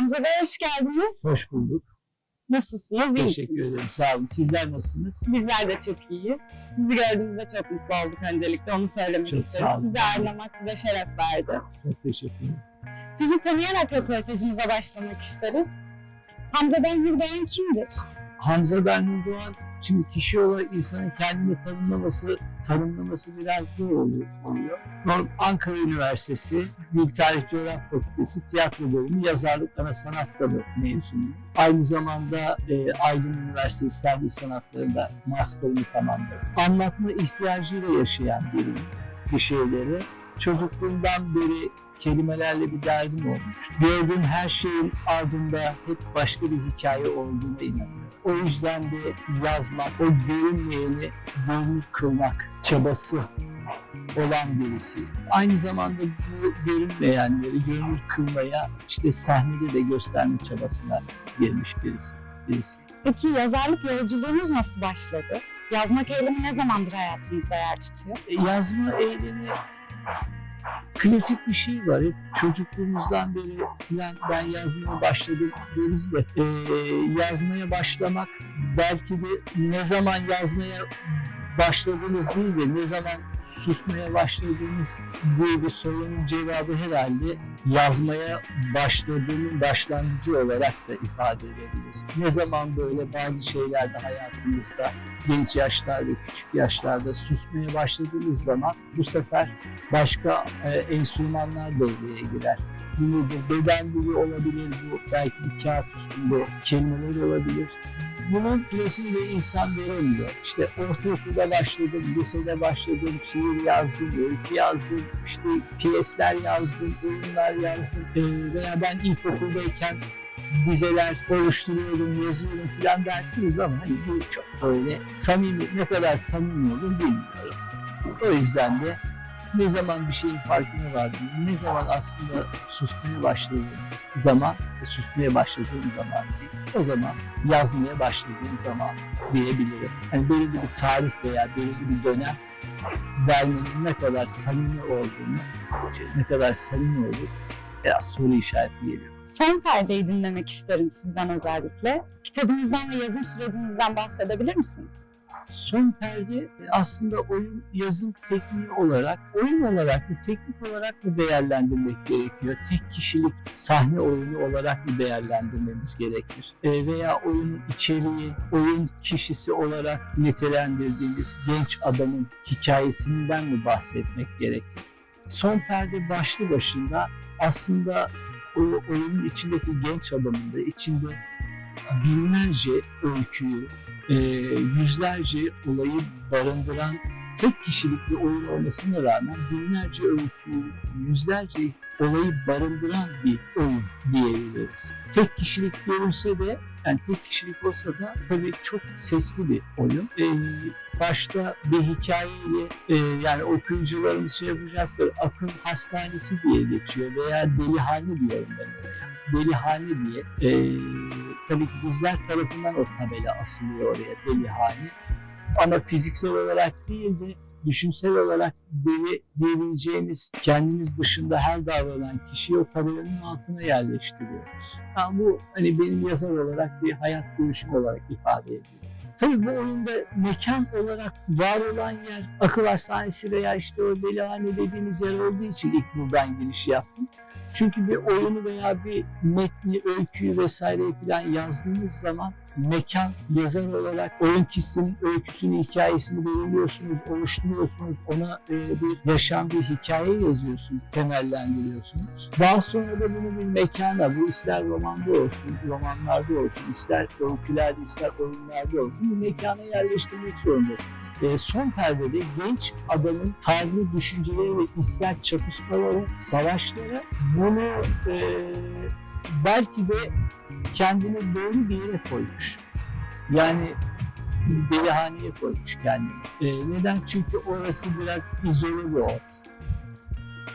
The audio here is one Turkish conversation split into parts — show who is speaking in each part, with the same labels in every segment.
Speaker 1: Hamza Bey hoş geldiniz.
Speaker 2: Hoş bulduk.
Speaker 1: Nasılsınız? İyi
Speaker 2: Teşekkür
Speaker 1: misiniz?
Speaker 2: ederim. Sağ olun. Sizler nasılsınız?
Speaker 1: Bizler de çok iyiyiz. Sizi gördüğümüzde çok mutlu olduk öncelikle. Onu söylemek
Speaker 2: Çok
Speaker 1: isteriz. Sizi ağırlamak bize şeref verdi.
Speaker 2: Çok teşekkür ederim.
Speaker 1: Sizi tanıyarak röportajımıza başlamak isteriz. Hamza Ben Hürdoğan kimdir?
Speaker 2: Hamza Ben Doğan, şimdi kişi olarak insanın kendini tanımlaması, tanımlaması biraz zor oluyor. oluyor. Ankara Üniversitesi Dil Tarih Coğrafya Fakültesi Tiyatro Bölümü Yazarlık Ana Sanat Dalı mezunuyum. Aynı zamanda e, Aydın Üniversitesi Sahne Sanatları'nda master'ımı tamamladım. Anlatma ihtiyacıyla yaşayan biriyim bir şeyleri. Çocukluğumdan beri kelimelerle bir derdim olmuş. Gördüğüm her şeyin ardında hep başka bir hikaye olduğuna inanıyorum. O yüzden de yazmak, o görünmeyeni görünür kılmak çabası olan birisi. Aynı zamanda bu görünmeyenleri görünür kılmaya işte sahnede de gösterme çabasına girmiş birisi. birisi.
Speaker 1: Peki yazarlık yolculuğunuz nasıl başladı? Yazmak eylemi ne zamandır hayatınızda yer tutuyor?
Speaker 2: E, yazma eylemi klasik bir şey var. Hep çocukluğumuzdan beri filan ben yazmaya başladım deriz de e, yazmaya başlamak belki de ne zaman yazmaya başladınız değil de ne zaman susmaya başladınız diye bir sorunun cevabı herhalde yazmaya başladığının başlangıcı olarak da ifade edebiliriz. Ne zaman böyle bazı şeylerde hayatınızda genç yaşlarda, küçük yaşlarda susmaya başladığınız zaman bu sefer başka e, enstrümanlar devreye girer. Bu? Beden dili olabilir bu, belki bir kağıt üstünde kelimeler olabilir. Bunun süresini de insan veremiyor. İşte ortaokulda başladım, lisede başladım, şiir yazdım, öykü yazdım, işte piyesler yazdım, oyunlar yazdım. Ee, veya ben ilkokuldayken dizeler oluşturuyorum, yazıyorum falan dersiniz ama hani bu çok öyle samimi, ne kadar samimi olur bilmiyorum. O yüzden de ne zaman bir şeyin farkına vardınız, ne zaman aslında susmaya başladığınız zaman, susmaya başladığım zaman değil, o zaman yazmaya başladığım zaman diyebilirim. Yani belirli bir tarih veya belirli bir dönem vermenin ne kadar samimi olduğunu, ne kadar samimi olur biraz soru işareti geliyor.
Speaker 1: Son perdeyi dinlemek isterim sizden özellikle. Kitabınızdan ve yazım sürecinizden bahsedebilir misiniz?
Speaker 2: Son perde aslında oyun yazım tekniği olarak, oyun olarak mı, teknik olarak mı değerlendirmek gerekiyor? Tek kişilik sahne oyunu olarak mı değerlendirmemiz gerekir? E, veya oyunun içeriği, oyun kişisi olarak nitelendirdiğimiz genç adamın hikayesinden mi bahsetmek gerekir? Son perde başlı başında aslında o oyunun içindeki genç adamın da içinde binlerce öyküyü, e, yüzlerce olayı barındıran tek kişilik bir oyun olmasına rağmen binlerce öyküyü, yüzlerce olayı barındıran bir oyun diyebiliriz. Tek kişilik görünse de yani tek kişilik olsa da tabii çok sesli bir oyun. E, başta bir hikayeyle e, yani okuyucularımız şey yapacaktır. Akıl hastanesi diye geçiyor veya delihane diyorum ben oraya. Delihane diye. E, tabii ki bizler tarafından o tabela asılıyor oraya delihane. Ama fiziksel olarak değil de düşünsel olarak deli diyebileceğimiz kendimiz dışında her davranan kişiyi o tabelanın altına yerleştiriyoruz. Yani bu hani benim yazar olarak bir hayat görüşüm olarak ifade ediyor. Tabii bu oyunda mekan olarak var olan yer akıl hastanesi veya işte o delihane dediğimiz yer olduğu için ilk buradan giriş yaptım. Çünkü bir oyunu veya bir metni, öyküyü vesaireyi falan yazdığınız zaman mekan yazar olarak oyun kişisinin öyküsünü, hikayesini belirliyorsunuz, oluşturuyorsunuz. Ona e, bir yaşam, bir hikaye yazıyorsunuz, temellendiriyorsunuz. Daha sonra da bunu bir mekana, bu ister romanda olsun, romanlarda olsun, ister öykülerde, ister oyunlarda olsun bir mekana yerleştirmek zorundasınız. E, son perdede genç adamın tarzı, düşünceleri ve içsel çatışmaları, savaşları bunu e, belki de kendini doğru bir yere koymuş. Yani delihaneye koymuş kendini. E, neden? Çünkü orası biraz izole bir ortam.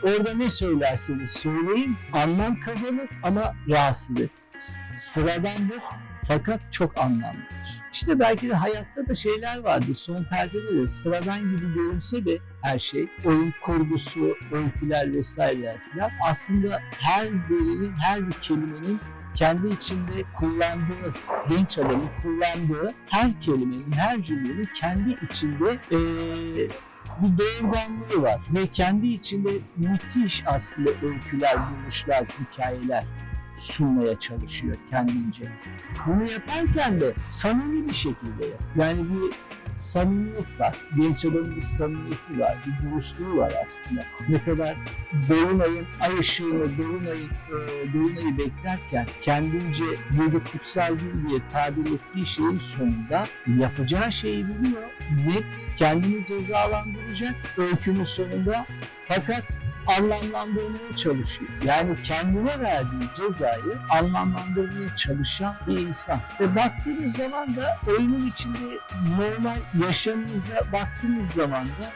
Speaker 2: Orada ne söylerseniz söyleyin anlam kazanır ama rahatsız etmez. Sıradandır fakat çok anlamlıdır. İşte belki de hayatta da şeyler vardır. Son perdede de sıradan gibi görünse de her şey, oyun kurgusu, öyküler vesaireler falan aslında her bölümün, her bir kelimenin kendi içinde kullandığı, genç adamın kullandığı her kelimenin, her cümlenin kendi içinde eee bir doğurganlığı var ve kendi içinde müthiş aslında öyküler, buluşlar, hikayeler sunmaya çalışıyor kendince. Bunu yaparken de samimi bir şekilde yap. Yani bir samimiyet var. Genç adamın bir samimiyeti var. Bir duruşluğu var aslında. Ne kadar Dolunay'ın ay ışığını, Dolunay'ın, e, Dolunay'ı beklerken kendince böyle kutsal gün diye tabir ettiği şeyin sonunda yapacağı şeyi biliyor. Net kendini cezalandıracak öykünün sonunda fakat anlamlandırmaya çalışıyor. Yani kendine verdiği cezayı anlamlandırmaya çalışan bir insan. Ve baktığınız zaman da oyunun içinde normal yaşamınıza baktığınız zaman da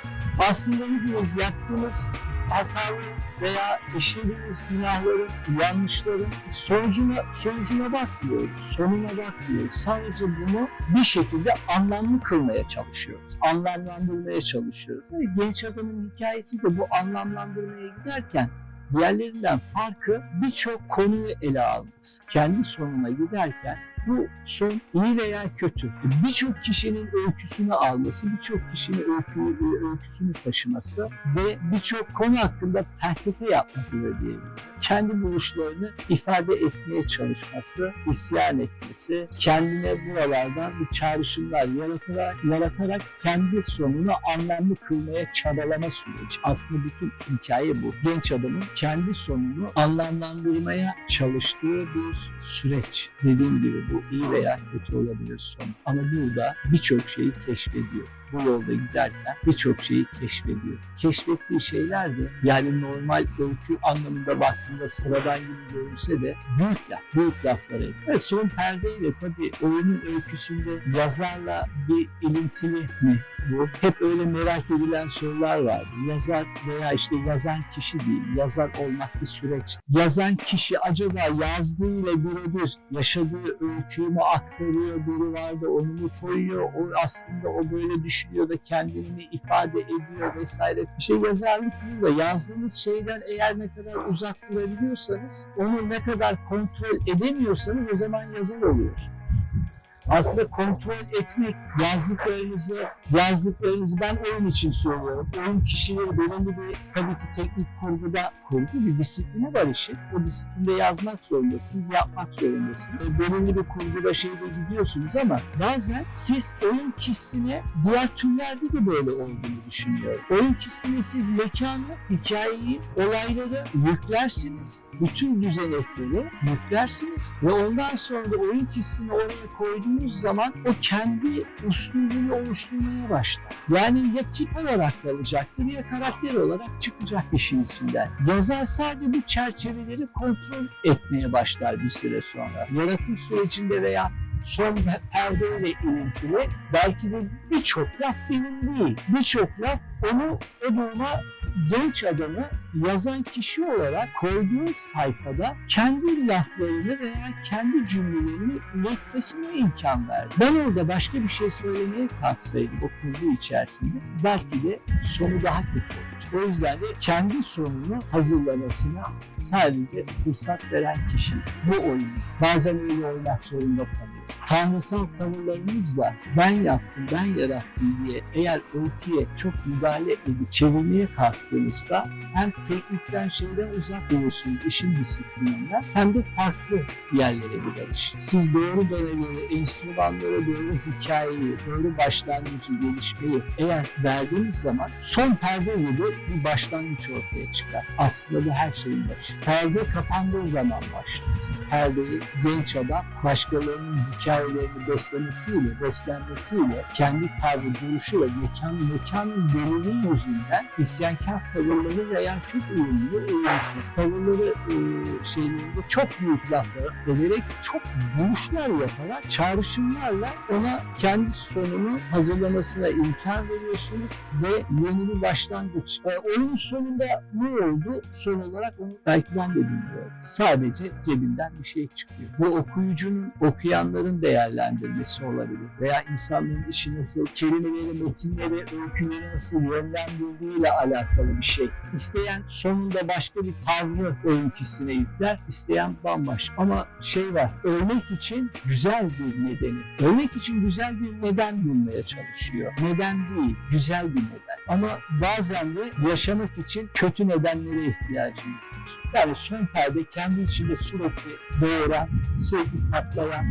Speaker 2: aslında hepimiz yaptığımız hataların veya işlediğimiz günahların, yanlışların sonucuna, sonucuna bakmıyoruz, sonuna bakmıyoruz. Sadece bunu bir şekilde anlamlı kılmaya çalışıyoruz. Anlamlandırmaya çalışıyoruz. Ve genç adamın hikayesi de bu anlamlandırmaya giderken diğerlerinden farkı birçok konuyu ele alması. Kendi sonuna giderken bu son iyi veya kötü. Birçok kişinin öyküsünü alması, birçok kişinin öykü, öyküsünü taşıması ve birçok konu hakkında felsefe yapması da diyebilirim. Kendi buluşlarını ifade etmeye çalışması, isyan etmesi, kendine buralardan bir çağrışımlar yaratarak, yaratarak kendi sonunu anlamlı kılmaya çabalama süreci. Aslında bütün hikaye bu. Genç adamın kendi sonunu anlamlandırmaya çalıştığı bir süreç. Dediğim gibi bu iyi veya kötü olabilir son. Ama burada birçok şeyi keşfediyor. Bu yolda giderken birçok şeyi keşfediyor. Keşfettiği şeyler de yani normal öykü anlamında baktığında sıradan gibi görünse de büyük laf, büyük laflar ediyor. Ve son perdeyle tabii oyunun öyküsünde yazarla bir ilintili mi bu? Hep öyle merak edilen sorular vardı. Yazar veya işte yazan kişi değil, yazar olmak bir süreç. Yazan kişi acaba yazdığıyla birebir yaşadığı öyküyü mü aktarıyor, biri vardı onu mu koyuyor, o aslında o böyle düşünüyor da kendini ifade ediyor vesaire. İşte yazarlık burada. Yazdığınız şeyden eğer ne kadar uzak durabiliyorsanız, onu ne kadar kontrol edemiyorsanız o zaman yazar oluyorsunuz aslında kontrol etmek, yazdıklarınızı, yazdıklarınızı ben oyun için söylüyorum. Oyun kişileri belirli bir tabii ki teknik kurguda kurgu bir disiplini var işin. O disiplinde yazmak zorundasınız, yapmak zorundasınız. E, belirli bir kurguda şeyde gidiyorsunuz ama bazen siz oyun kişisine diğer türlerde de böyle olduğunu düşünüyorum. Oyun kişisine siz mekanı, hikayeyi, olayları yüklersiniz. Bütün düzenekleri yüklersiniz ve ondan sonra da oyun kişisini oraya koyduğunuz zaman o kendi üslubunu oluşturmaya başlar. Yani ya tip olarak kalacaktır ya karakter olarak çıkacak işin içinden. Yazar sadece bu çerçeveleri kontrol etmeye başlar bir süre sonra. Yaratım sürecinde veya son perdeyle ilintili belki de birçok laf benim değil. Birçok laf onu o duruma genç adamı yazan kişi olarak koyduğu sayfada kendi laflarını veya kendi cümlelerini üretmesine imkan verdi. Ben orada başka bir şey söylemeye kalksaydım o kurgu içerisinde belki de sonu daha kötü olacak. O yüzden de kendi sonunu hazırlamasına sadece fırsat veren kişi bu oyunu. Bazen öyle oynak zorunda kalıyor. Tanrısal tavırlarınızla ben yaptım, ben yarattım diye eğer öyküye çok müdahale edip çevirmeye kalktığınızda hem teknikten şeyden uzak olursunuz işin disiplininden hem de farklı yerlere gider. Siz doğru dönemleri, enstrümanlara doğru hikayeyi, doğru başlangıcı, gelişmeyi eğer verdiğiniz zaman son perde gibi bir başlangıç ortaya çıkar. Aslında bu her şeyin başı. Perde kapandığı zaman başlıyor. Perdeyi genç adam başkalarının hikayelerini beslemesiyle, beslenmesiyle, kendi tarzı, duruşu ve mekan, mekanın belirliği yüzünden isyankar tavırları veya çok uyumlu, uyumsuz tavırları e, şeylerinde çok büyük laflar ederek çok buluşlar yaparak, çağrışımlarla ona kendi sonunu hazırlamasına imkan veriyorsunuz ve yeni bir başlangıç. E, oyunun sonunda ne oldu? Son olarak onu belki ben de bilmiyorum. Sadece cebinden bir şey çıktı. Bu okuyucunun, okuyanların değerlendirmesi olabilir. Veya insanların işi nasıl, kelimeleri, metinleri, öyküleri nasıl yönlendirdiğiyle alakalı bir şey. İsteyen sonunda başka bir tavrı öyküsüne yükler, isteyen bambaşka. Ama şey var, ölmek için güzel bir nedeni, ölmek için güzel bir neden bulmaya çalışıyor. Neden değil, güzel bir neden. Ama bazen de yaşamak için kötü nedenlere ihtiyacımız var. Yani son perde kendi içinde sürekli doğuran, sürekli patlayan,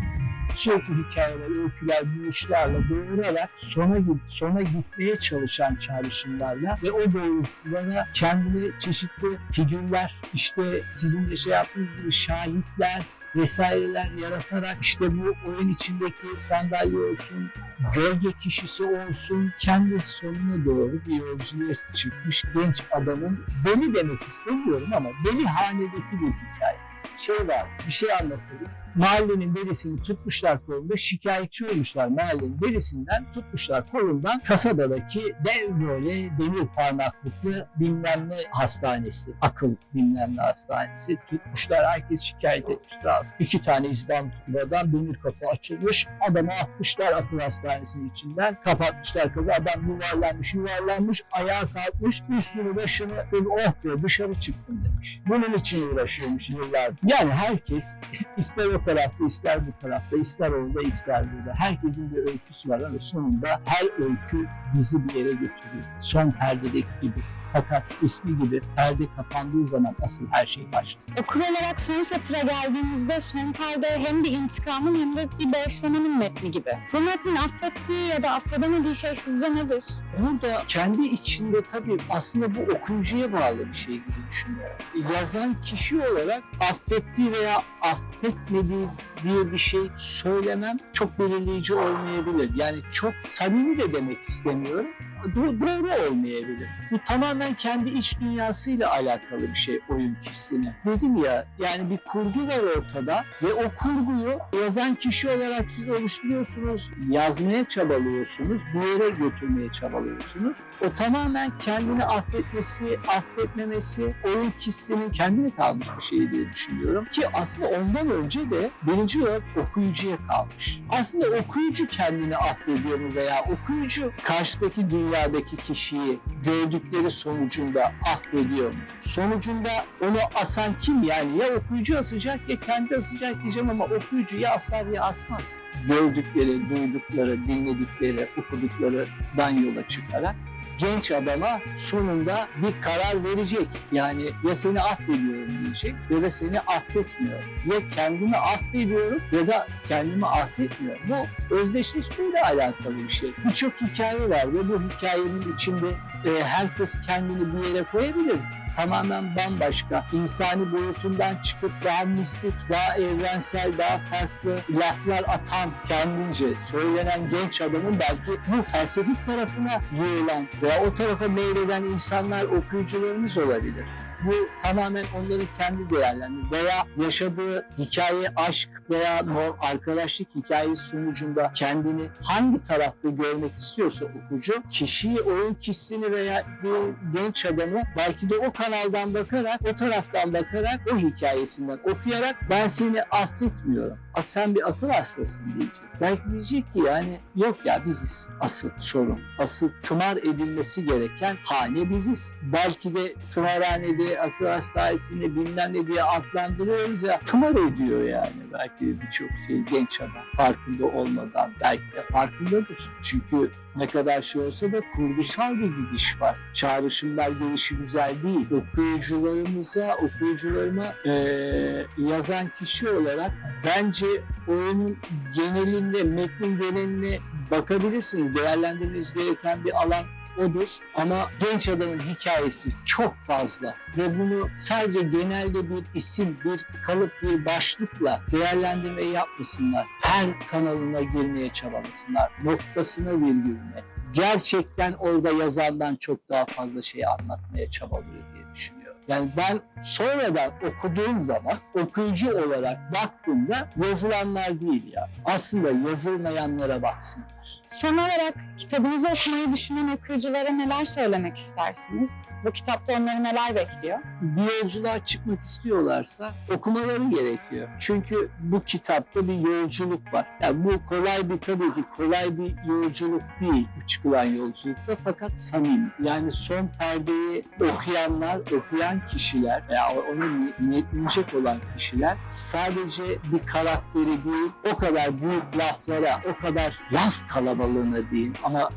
Speaker 2: sürekli hikayeler, öyküler, buluşlarla doğurarak sona, git, sona gitmeye çalışan çağrışımlarla ve o doğrultulara kendine çeşitli figürler, işte sizin de şey yaptığınız gibi şahitler vesaireler yaratarak işte bu oyun içindeki sandalye olsun, gölge kişisi olsun kendi sonuna doğru bir yolculuğa çıkmış genç adamın deli demek istemiyorum ama deli hanedeki bir hikayesi. Şey var, bir şey anlatayım. Mahallenin delisini tutmuşlar kolunda, şikayetçi olmuşlar mahallenin delisinden, tutmuşlar kolundan kasabadaki dev böyle demir parmaklıklı bilmem ne hastanesi, akıl bilmem ne hastanesi tutmuşlar. Herkes şikayet etmiş rahatsız. İki tane izban tutulardan demir kapı açılmış, adamı atmışlar akıl hastanesinin içinden, kapatmışlar kapıyı, adam yuvarlanmış, yuvarlanmış, ayağa kalkmış, üstünü başını oh be dışarı çıktım demiş. Bunun için uğraşıyormuş yıllar. Yani herkes ister o tarafta, ister bu tarafta, ister orada, ister burada. Herkesin bir öyküsü var ama sonunda her öykü bizi bir yere götürüyor. Son perdedeki gibi. Fakat ismi gibi perde kapandığı zaman asıl her şey başlıyor.
Speaker 1: Okur olarak son satıra geldiğimizde son perde hem bir intikamın hem de bir bağışlamanın metni gibi. Bu metnin affettiği ya da affedemediği şey sizce nedir?
Speaker 2: Burada kendi içinde tabii aslında bu okuyucuya bağlı bir şey gibi düşünüyorum. Yazan kişi olarak affettiği veya affetmediği diye bir şey söylemem çok belirleyici olmayabilir. Yani çok samimi de demek istemiyorum. Do- doğru olmayabilir. Bu tamamen kendi iç dünyasıyla alakalı bir şey oyun kişisine. Dedim ya yani bir kurgu var ortada ve o kurguyu yazan kişi olarak siz oluşturuyorsunuz, yazmaya çabalıyorsunuz, bir yere götürmeye çabalıyorsunuz. O tamamen kendini affetmesi, affetmemesi oyun kişisinin kendine kalmış bir şey diye düşünüyorum. Ki aslında ondan önce de birinci olarak okuyucuya kalmış. Aslında okuyucu kendini affediyor mu veya okuyucu karşıdaki dünyadaki kişiyi gördükleri sonucunda affediyor mu? Sonucunda onu asan kim yani? Ya okuyucu asacak ya kendi asacak diyeceğim ama okuyucu ya asar ya asmaz. Gördükleri, duydukları, dinledikleri, okuduklarından yola çıkarak genç adama sonunda bir karar verecek. Yani ya seni affediyorum diyecek ya da seni affetmiyorum. Ya kendimi affediyorum ya da kendimi affetmiyorum. Bu özdeşleşmeyle alakalı bir şey. Birçok hikaye var ve bu hikayenin içinde e, herkes kendini bir yere koyabilir tamamen bambaşka, insani boyutundan çıkıp daha mistik, daha evrensel, daha farklı laflar atan kendince söylenen genç adamın belki bu felsefik tarafına yığılan veya o tarafa meyleden insanlar, okuyucularımız olabilir. Bu tamamen onların kendi değerlerini veya yaşadığı hikaye, aşk veya arkadaşlık hikayesi sonucunda kendini hangi tarafta görmek istiyorsa okuyucu, kişiyi, oyun kişisini veya bir genç adamı belki de o kanaldan bakarak, o taraftan bakarak, o hikayesinden okuyarak ben seni affetmiyorum. Sen bir akıl hastasın diyecek. Belki diyecek ki yani yok ya biziz asıl sorun. Asıl tımar edilmesi gereken hane biziz. Belki de tımarhanede, akıl hastanesinde bilmem ne diye adlandırıyoruz ya tımar ediyor yani. Belki birçok şey genç adam farkında olmadan belki de farkındadır. Çünkü ne kadar şey olsa da kurgusal bir gidiş var. Çağrışımlar gelişi güzel değil. Okuyucularımıza, okuyucularıma eee, yazan kişi olarak bence oyunun genelinde, metnin geneline bakabilirsiniz. Değerlendirmeniz gereken bir alan odur. Ama genç adamın hikayesi çok fazla ve bunu sadece genelde bir isim, bir kalıp, bir başlıkla değerlendirme yapmasınlar. Her kanalına girmeye çabalasınlar. Noktasına virgülüne. Gerçekten orada yazandan çok daha fazla şey anlatmaya çabalıyor diye düşünüyorum. Yani ben sonradan okuduğum zaman okuyucu olarak baktığımda yazılanlar değil ya. Aslında yazılmayanlara baksınlar.
Speaker 1: Son olarak kitabınızı okumayı düşünen okuyuculara neler söylemek istersiniz? Bu kitapta onları neler bekliyor?
Speaker 2: bir yolculuğa çıkmak istiyorlarsa okumaları gerekiyor. Çünkü bu kitapta bir yolculuk var. Yani bu kolay bir tabii ki kolay bir yolculuk değil bu çıkılan yolculukta fakat samimi. Yani son perdeyi okuyanlar, okuyan kişiler veya onu ni- niyetlenecek olan kişiler sadece bir karakteri değil o kadar büyük laflara, o kadar laf kalabalığına değil ama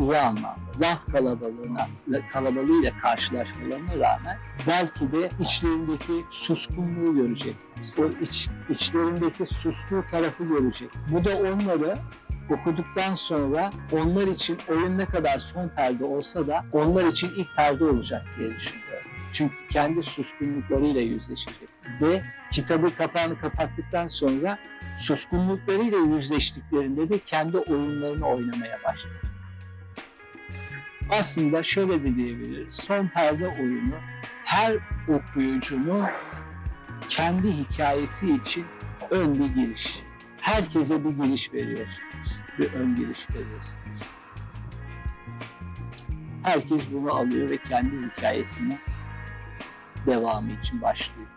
Speaker 2: iyi anlamda laf kalabalığına kalabalığıyla karşılaşmalarına rağmen belki de içlerindeki suskunluğu görecek. O iç, içlerindeki susluğu tarafı görecek. Bu da onları okuduktan sonra onlar için oyun ne kadar son perde olsa da onlar için ilk perde olacak diye düşünüyorum. Çünkü kendi suskunluklarıyla yüzleşecek. Ve kitabı kapağını kapattıktan sonra suskunluklarıyla yüzleştiklerinde de kendi oyunlarını oynamaya başlayacak. Aslında şöyle de diyebiliriz. Son perde oyunu her okuyucunun kendi hikayesi için ön bir giriş. Herkese bir giriş veriyorsunuz. Bir ön giriş veriyorsunuz. Herkes bunu alıyor ve kendi hikayesine devamı için başlıyor.